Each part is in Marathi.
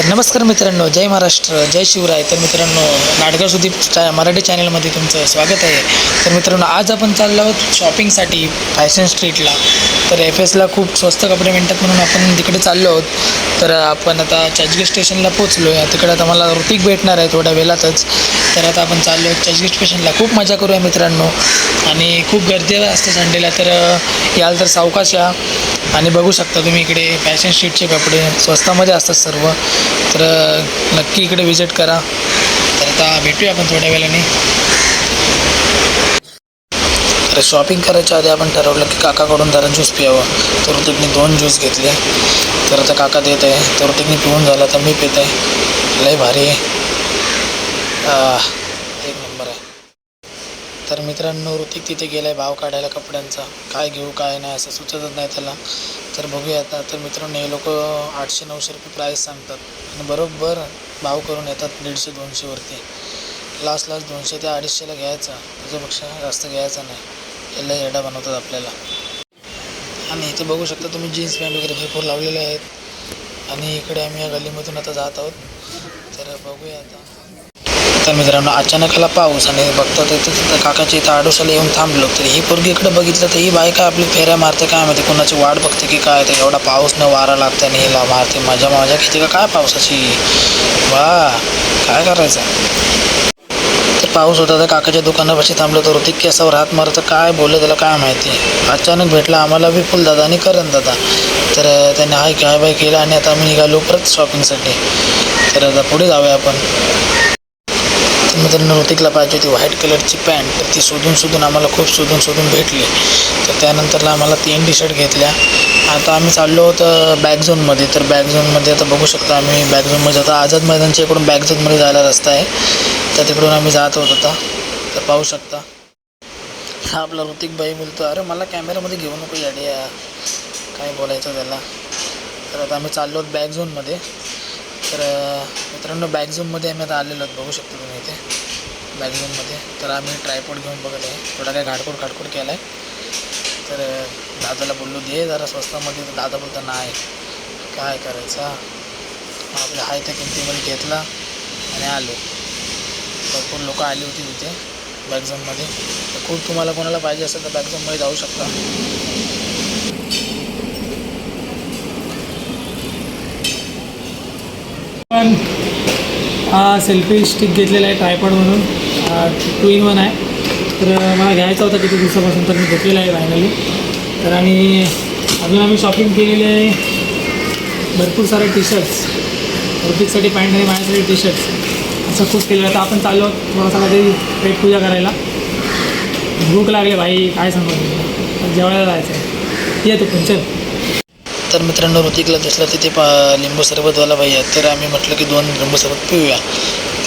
तर नमस्कार मित्रांनो जय महाराष्ट्र जय शिवराय. तर मित्रांनो नाटगाव सुदीप चा मराठी चॅनलमध्ये तुमचं स्वागत आहे. तर मित्रांनो आज आपण चाललो आहोत शॉपिंगसाठी फॅशन स्ट्रीटला. तर एफ एसला खूप स्वस्त कपडे मिळतात म्हणून आपण तिकडे चाललो आहोत. तर आपण आता चर्चगेट स्टेशनला पोचलो आहे तिकडे आता मला ऋतिक भेटणार आहे थोड्या वेळातच. तर आता आपण चाललो आहे चर्चगेट स्टेशनला. खूप मजा करूया मित्रांनो. आणि खूप गर्दी असते संडेला तर याल तर सावकाश. या आणि बघू शकता तुम्ही इकडे फॅशन स्ट्रीटचे कपडे. स्वस्तामध्ये असतात सर्व. तर नक्की इकडे विजिट करा. तर आता भेटूया आपण थोड्या वेळाने. तर शॉपिंग करायच्या आधी आपण ठरवलं की काकाकडून जरा ज्यूस पियावं. तर ऋतिकने दोन ज्यूस घेतले. तर आता काका देत आहे. तर ऋतिकने पिऊन झाला तर मी पित आहे. लय भारी आहे. एक नंबर आहे. तर मित्रांनो ऋतिक तिथे गेला आहे भाव काढायला कपड्यांचा. काय घेऊ काय नाही असं सुचतच नाही त्याला. तर बघूया आता. तर मित्रांनो हे लोक आठशे नऊशे रुपये प्राईस सांगतात. आणि बरोबर भाव करून येतात दीडशे दोनशेवरती लास्ट लास्ट दोनशे ते अडीचशेला घ्यायचा. त्याच्यापेक्षा जास्त घ्यायचा नाही. याला येडा बनवतात आपल्याला. आणि इथे बघू शकता तुम्ही जीन्स पॅन्ट वगैरे भरपूर लावलेले आहेत. आणि इकडे आम्ही या गल्लीमधून आता जात आहोत. तर बघूया आता. तर मित्रांनो अचानक आला पाऊस आणि बघता तर तिथं काकाची इथं आडोशाला येऊन थांबलो. तर ही पोरगी इकडे बघितलं तर ही बायका आपली फेऱ्या मारते काय माहिती कोणाची वाट बघते की काय तर एवढा पाऊस न वारा लागते आणि हिला मारते. मजा मजा घेते का? काय पावसाची? वा काय करायचं? पाऊस होता तर काकाच्या दुकानापाशी थांबलो तर ऋतिक केसावर हात मारतं काय बोललं त्याला काय माहिती. अचानक भेटला आम्हाला विपुल दादा आणि करण दादा. तर त्याने हाय काय बाय केलं आणि आता आम्ही निघालो परत शॉपिंगसाठी तर आता पुढे जाऊया आपण. तर मित्रांनो ऋतिकला पाहिजे होती व्हाईट कलरची पॅन्ट तर ती शोधून शोधून आम्हाला खूप शोधून शोधून भेटली. तर त्यानंतरला आम्हाला तीन टी शर्ट घेतल्या. आता आम्ही चाललो होतो बॅक झोनमध्ये तर बॅक झोनमध्ये आता बघू शकता आम्ही बॅक झोनमध्ये आता आझाद मैदानच्या इकडून बॅक झोनमध्ये जायला रस्ता आहे. तर तिकडून आम्ही जात होत होता तर पाहू शकता. हा आपला ऋतिक भाई बोलतो अरे मला कॅमेरामध्ये घेऊ नको याडिया काय बोलायचं त्याला. तर आता आम्ही चाललो आहोत बॅक झोनमध्ये तर मित्रांनो बॅक झोनमध्ये आम्ही आता आलेलो आहोत. बघू शकतो तुम्ही इथे. बॅक झोनमध्ये तर आम्ही ट्रायपॉड घेऊन बघत आहे. थोडा काय घाटकोड घाटकोड केला आहे तर दादाला बोललो दे जरा स्वस्तामध्ये. तर दादा बोलता नाही. काय करायचं? आपल्या हाय त्या किमतीमध्ये घेतला आणि आलो. भरपूर लोकं आली होती तिथे बॅगझममध्ये तर खूप तुम्हाला कोणाला पाहिजे असेल तर बॅगझममध्ये जाऊ शकता. पण हा सेल्फी स्टिक घेतलेला आहे ट्रायपॉड म्हणून. टू इन वन आहे. तर मला घ्यायचा होता किती दिवसापासून तर मी घेतलेला आहे फायनली तर आणि अजून आम्ही शॉपिंग केलेली आहे. भरपूर सारे टी शर्ट्स ऋतिकसाठी पॅन्ट आणि माझ्यासाठी टी शर्ट्स असं खूप केलं आहे. तर आपण चाललो थोडासा काहीतरी पेट पूजा करायला. भूक लागली भाई काय सांगू? जेवायला जायचं आहे ये तू पण चल. तर मित्रांनो ऋतिकला दिसलं तिथे पा लिंबू सरबतवाला भैया. तर आम्ही म्हटलं की दोन लिंबू सरबत पिऊया.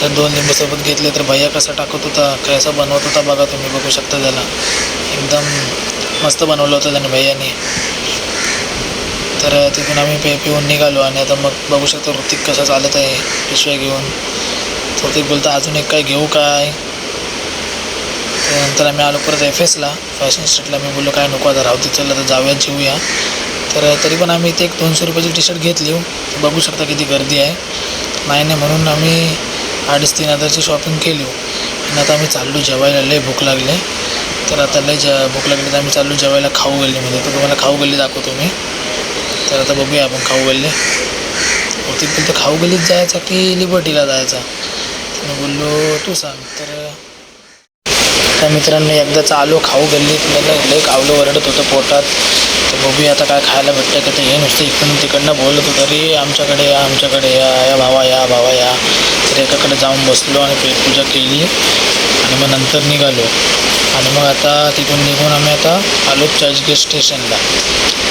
तर दोन लिंबू सरबत घेतले तर भैया कसा टाकत होता कसा बनवत होता बघा तुम्ही बघू शकता त्याला. एकदम मस्त बनवलं होतं त्याने भैयाने. तर तिथून आम्ही पे पिऊन निघालो आणि आता मग बघू शकतो ऋतिक कसा चालत आहे पिशव्या घेऊन. तर ऋतिक बोलतो अजून एक काय घेऊ काय? त्यानंतर आम्ही आलो परत एफ एसला फॅशन स्ट्रीटला मी बोललो काय नको आता राहू दे चला तर जाऊया जेऊया. तर तरी पण आम्ही इथे एक दोनशे रुपयाची टी शर्ट घेतली हो. बघू शकता किती गर्दी आहे. नाही नाही म्हणून आम्ही अडीच तीन हजारची शॉपिंग केली हो. आणि आता आम्ही चाललो जेवायला. लय भूक लागले. तर आता लय ज भूक लागली तर आम्ही चाललो जेवायला खाऊ गल्लीमध्ये तर तुम्हाला खाऊ गल्ली दाखवतो मी. तर आता बघूया आपण खाऊ गल्ली. होती तर खाऊ गल्लीत जायचा की लिबर्टीला जायचा? मी बोललो तू सांग. तर तर मित्रांनो एकदाच आलो खाऊ गल्लीत. मला लय कावलं ओरडत होतं पोटात. तर बघूया आता काय खायला भेटतं का ते. हे नुसतं इकडून तिकडनं बोलत होतं तरी आमच्याकडे या आमच्याकडे या या भावा या भावा या. तर एकाकडे जाऊन बसलो आणि पेटपूजा केली आणि मग नंतर निघालो. आणि मग आता तिथून निघून आम्ही आता आलो चर्चगेट स्टेशनला.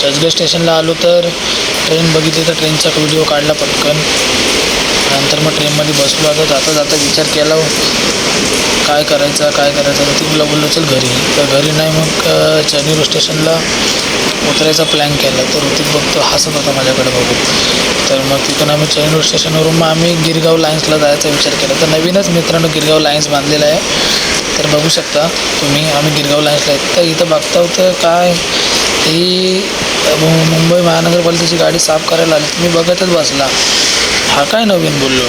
चर्चगेट स्टेशनला आलो तर ट्रेन बघितली तर ट्रेनचा व्हिडिओ काढला पटकन. नंतर मग ट्रेनमध्ये बसलो आता जाता जाता विचार केला. काय करायचं काय करायचं तर ती मला बोललो चल घरी. तर घरी नाही मग अ, स्टेशनला उतरायचा प्लॅन केला. तर ऋतिक बघतो हसत होता माझ्याकडे बघून. तर मग तिथून आम्ही चनीरो स्टेशनवरून मग आम्ही गिरगाव लाईन्सला जायचा विचार केला. तर नवीनच मित्रांनो गिरगाव लाईन्स बांधलेला आहे. तर बघू शकता तुम्ही आम्ही गिरगाव लाईन्सला आहेत तर इथं बघता होतं काय ही मुंबई महानगरपालिकेची गाडी साफ करायला आली. तुम्ही बघतच बसला. हा काय नवीन बोललो?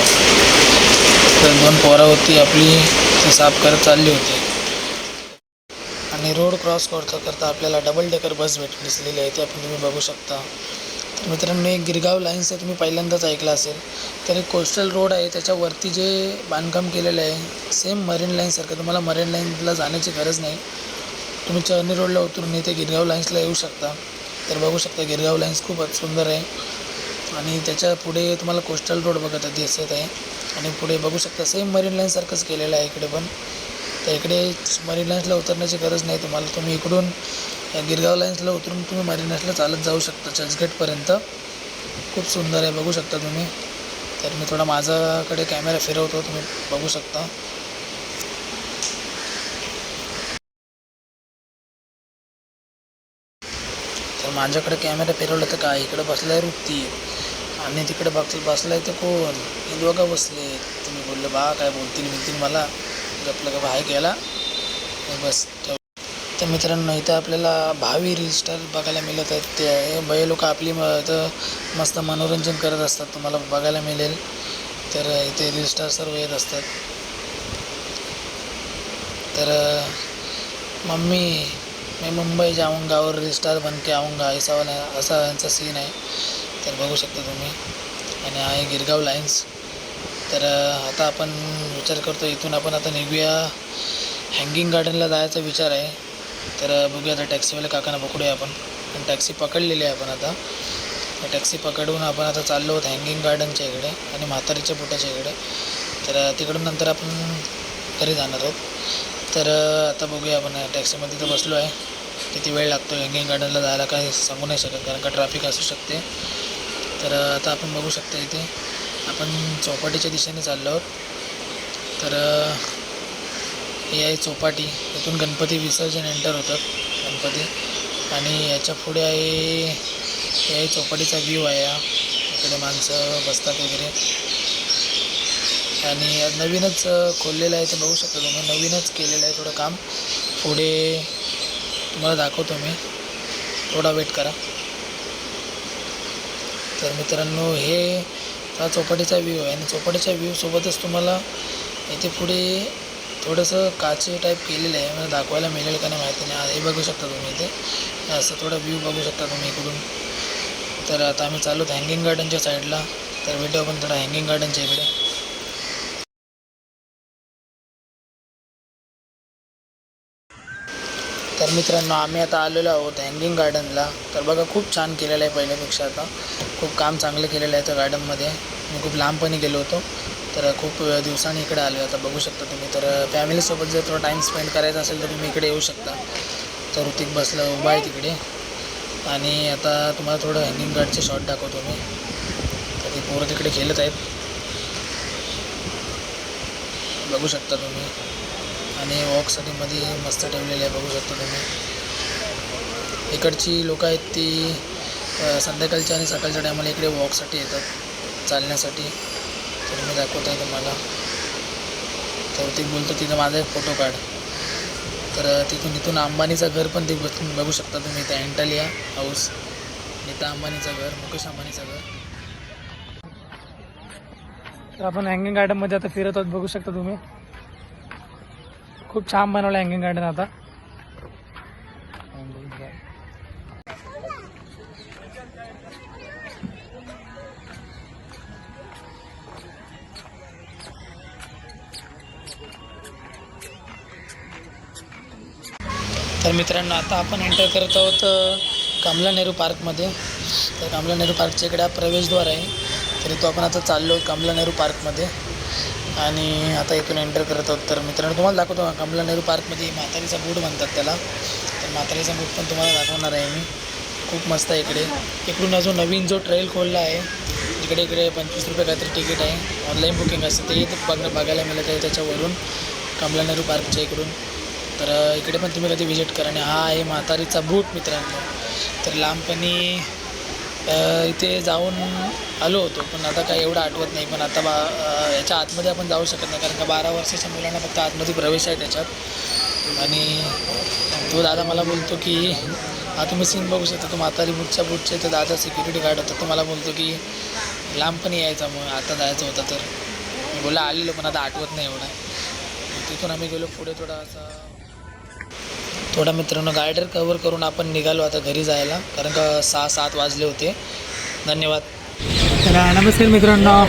तर दोन पोरा होती आपली. ती साफ करत चालले होते. आणि रोड क्रॉस करता करता आपल्याला डबल डेकर बस भेट दिसलेली आहे ते आपण तुम्ही बघू शकता. तर मित्रांनो एक गिरगाव लाईन्स आहे तुम्ही पहिल्यांदाच ऐकलं असेल तर एक कोस्टल रोड आहे त्याच्यावरती जे बांधकाम केलेलं आहे सेम मरीन लाईनसारखं तुम्हाला मरीन लाईनला जाण्याची गरज नाही. तुम्ही चर्नी रोडला उतरून इथे गिरगाव लाईन्सला येऊ शकता. तर बघू शकता गिरगाव लाईन्स खूपच सुंदर आहे. आणि त्याच्या पुढे तुम्हाला कोस्टल रोड बघत दिसत आहे. आणि पुढे बघू शकता सेम मरीन लाईनसारखंच केलेलं आहे इकडे पण. तर इकडे मरीन लाईन्सला उतरण्याची गरज नाही तुम्हाला. तुम्ही इकडून या गिरगाव लाईन्सला उतरून तुम्ही मरीन लाईन्सला चालत जाऊ शकता चर्चगेटपर्यंत खूप सुंदर आहे बघू शकता तुम्ही. तर मी थोडा माझ्याकडे कॅमेरा फिरवतो तुम्ही बघू शकता. तर माझ्याकडे कॅमेरा फिरवला तर काय? इकडे बसलाय वृत्ती. आणि तिकडे बस बसलाय तर कोण? हे दोघं बसले. तुम्ही बोलले बा काय बोलतील बोलतील मला. गपलं का बाहेर गेला. बस. तर मित्रांनो इथं आपल्याला भावी रील स्टार बघायला मिळत आहेत. ते हे बाई लोक आपली म मस्त मनोरंजन करत असतात. तुम्हाला बघायला मिळेल. तर इथे रील स्टार सर्व येत असतात. तर मम्मी मी मुंबई जाऊंगा और रील स्टार बन के ऐसा वाला असा यांचा सीन आहे. तर बघू शकता तुम्ही. आणि आहे गिरगाव लाईन्स तर आता आपण विचार करतो इथून आपण आता निघूया हँगिंग गार्डनला जायचा विचार आहे. तर बघूया आता टॅक्सीवाल्या काकांना पकडूया आपण. पण टॅक्सी पकडलेली आहे आपण आता. तर टॅक्सी पकडून आपण आता चाललो आहोत हँगिंग गार्डनच्या इकडे आणि म्हातारीच्या पोटाच्या इकडे. तर तिकडून नंतर आपण घरी जाणार आहोत. तर आता बघूया आपण टॅक्सीमध्ये तर बसलो आहे. किती वेळ लागतो हँगिंग गार्डनला जायला काय सांगू नाही शकत कारण का ट्रॅफिक असू शकते. तर आता आपण बघू शकता इथे आपण चौपाटीच्या दिशेने चाललो आहोत. तर हे आहे चौपाटी इथून गणपती विसर्जन एंटर होतात गणपती. आणि याच्यापुढे आहे हे आहे चौपाटीचा व्ह्यू आहे हा. इकडे माणसं बसतात वगैरे. आणि नवीनच खोललेलं आहे ते बघू शकता तुम्ही. नवीनच केलेलं आहे थोडं काम. पुढे तुम्हाला दाखवतो मी. थोडा वेट करा. तर मित्रांनो हे हा चौपाटीचा व्ह्यू आहे. आणि चौपाटीच्या व्ह्यूसोबतच तुम्हाला इथे पुढे थोडंसं काचे टाईप केलेलं आहे. मला दाखवायला मिळेल का नाही माहिती नाही. हे बघू शकता तुम्ही इथे. असं थोडा व्ह्यू बघू शकता तुम्ही इकडून. तर आता आम्ही चालू हँगिंग गार्डनच्या साईडला तर भेटू आपण थोडा हँगिंग गार्डनच्या इकडे. तर मित्रांनो आम्ही आता आलेलो आहोत हँगिंग गार्डनला तर बघा खूप छान केलेलं आहे पहिल्यापेक्षा आता. खूप काम चांगलं केलेलं आहे त्या गार्डनमध्ये मी खूप लांबपणी गेलो होतो. तर खूप दिवसांनी इकडे आलो आता बघू शकता तुम्ही. तर फॅमिलीसोबत जर थोडा टाईम स्पेंड करायचा असेल तर तुम्ही इकडे येऊ शकता. तर ऋतिक बसला उभा आहे तिकडे. आणि आता तुम्हाला थोडं हँगिंग गार्डचे शॉट दाखवतो मी. तर ते पोरं तिकडे खेळत आहेत. बघू शकता तुम्ही. आणि वॉकसाठीमध्ये मस्त ठेवलेले आहे बघू शकता तुम्ही. इकडची लोक आहेत ती संध्याकाळच्या आणि सकाळच्या टायमाला इकडे वॉकसाठी येतात चालण्यासाठी. तर मी दाखवत आहे तुम्हाला. तर ती बोलतो तिथं माझा एक फोटो काढ. तर तिथून इथून अंबानीचं घर पण ते बघू शकता तुम्ही. त्या एंटालिया हाऊस नीता अंबानीचं घर मुकेश अंबानीचं घर. तर आपण हँगिंग गार्डनमध्ये आता फिरत आहोत बघू शकता तुम्ही. खूप छान बनवलं हँगिंग गार्डन आता. तर मित्रांनो आता आपण एंटर करत आहोत अ, कमला नेहरू पार्कमध्ये तर कमला नेहरू पार्कच्या इकडे प्रवेशद्वार आहे. तरी तो आपण आता चाललो आहोत कमला नेहरू पार्कमध्ये आणि आता इथून एंटर करत आहोत. तर मित्रांनो तुम्हाला दाखवतो कमला नेहरू पार्कमध्ये म्हातारीचा बूट म्हणतात त्याला. तर म्हातारीचा बूट पण तुम्हाला दाखवणार आहे मी. खूप मस्त आहे इकडे. इकडून अजून नवीन जो ट्रेल खोलला आहे इकडे इकडे पंचवीस रुपये काहीतरी तिकीट आहे. ऑनलाईन बुकिंग असतं ते इथं बघ बघायला मिळत आहे त्याच्यावरून. कमला नेहरू पार्कच्या इकडून. तर इकडे पण तुम्ही कधी व्हिजिट करा. आणि हा आहे म्हातारीचा बूट मित्रांनो. तर लांबपणी इथे जाऊन आलो होतो पण आता काय एवढं आठवत नाही. पण आता बा याच्या आतमध्ये आपण जाऊ शकत नाही कारण का बारा वर्षाच्या मुलांना फक्त आतमध्ये प्रवेश आहे त्याच्यात. आणि तो दादा मला बोलतो की हा तुम्ही सीन बघू शकता. तो म्हातारी बुटच्या बुटचे तर दादा सिक्युरिटी गार्ड होता. तो मला बोलतो की लांब पण यायचा मग आता जायचं होतं तर. बोला आलेलो पण आता आठवत नाही एवढा. तिथून आम्ही गेलो पुढे थोडा असा थोडा मित्रांनो गायडर कवर करून आपण निघालो आता घरी जायला. कारण का सहा सात वाजले होते. धन्यवाद. तर नमस्कार मित्रांनो.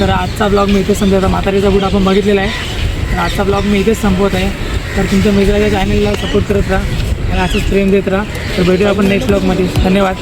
तर आजचा ब्लॉग मी इथेच संपवत. म्हातारीचा बूट आपण बघितलेला आहे. तर आजचा ब्लॉग मी इथेच संपवत आहे. तर तुमच्या मित्राच्या चॅनलला सपोर्ट करत राहा. आणि असंच प्रेम देत राहा. तर भेटूया आपण नेक्स्ट ब्लॉगमध्ये धन्यवाद.